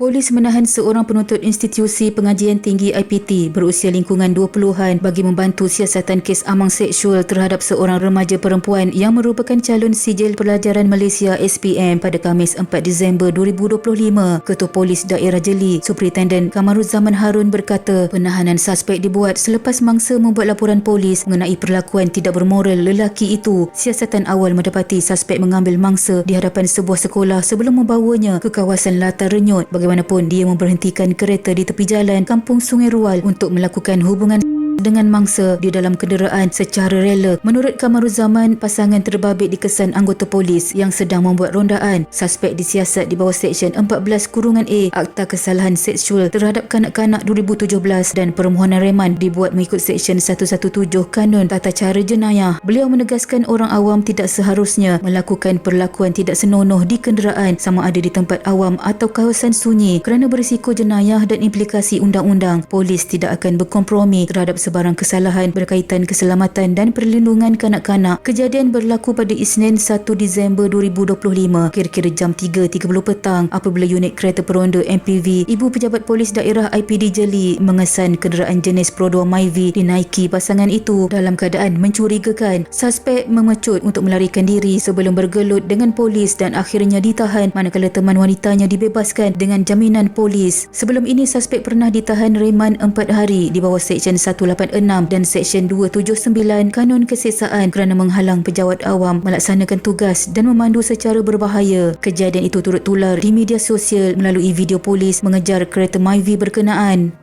Polis menahan seorang penuntut institusi pengajian tinggi IPT berusia lingkungan 20-an bagi membantu siasatan kes amang seksual terhadap seorang remaja perempuan yang merupakan calon sijil pelajaran Malaysia SPM pada Khamis 4 Disember 2025. Ketua Polis Daerah Jeli, Superintendent Kamaruzzaman Harun berkata penahanan suspek dibuat selepas mangsa membuat laporan polis mengenai perlakuan tidak bermoral lelaki itu. Siasatan awal mendapati suspek mengambil mangsa di hadapan sebuah sekolah sebelum membawanya ke kawasan Latar Renyut. Bagaimanapun dia memberhentikan kereta di tepi jalan Kampung Sungai Rual untuk melakukan hubungan dengan mangsa di dalam kenderaan secara rela. Menurut Kamaruzaman, pasangan terbabit dikesan anggota polis yang sedang membuat rondaan. Suspek disiasat di bawah Seksyen 14 Kurungan A Akta Kesalahan Seksual terhadap kanak-kanak 2017 dan permohonan reman dibuat mengikut Seksyen 117 Kanun Tata Cara Jenayah. Beliau menegaskan orang awam tidak seharusnya melakukan perlakuan tidak senonoh di kenderaan sama ada di tempat awam atau kawasan sunyi kerana berisiko jenayah dan implikasi undang-undang. Polis tidak akan berkompromi terhadap sebarang kesalahan berkaitan keselamatan dan perlindungan kanak-kanak. Kejadian berlaku pada Isnin 1 Disember 2025 kira-kira jam 3.30 petang apabila unit kereta peronda MPV Ibu Pejabat Polis Daerah IPD Jeli mengesan kenderaan jenis Pro 2 Myvi dinaiki pasangan itu dalam keadaan mencurigakan. Suspek memecut untuk melarikan diri sebelum bergelut dengan polis dan akhirnya ditahan manakala teman wanitanya dibebaskan dengan jaminan polis. Sebelum ini suspek pernah ditahan reman 4 hari di bawah Seksyen 186 dan Seksyen 279 Kanun Keseksaan kerana menghalang pejabat awam melaksanakan tugas dan memandu secara berbahaya. Kejadian itu turut tular di media sosial melalui video polis mengejar kereta Myvi berkenaan.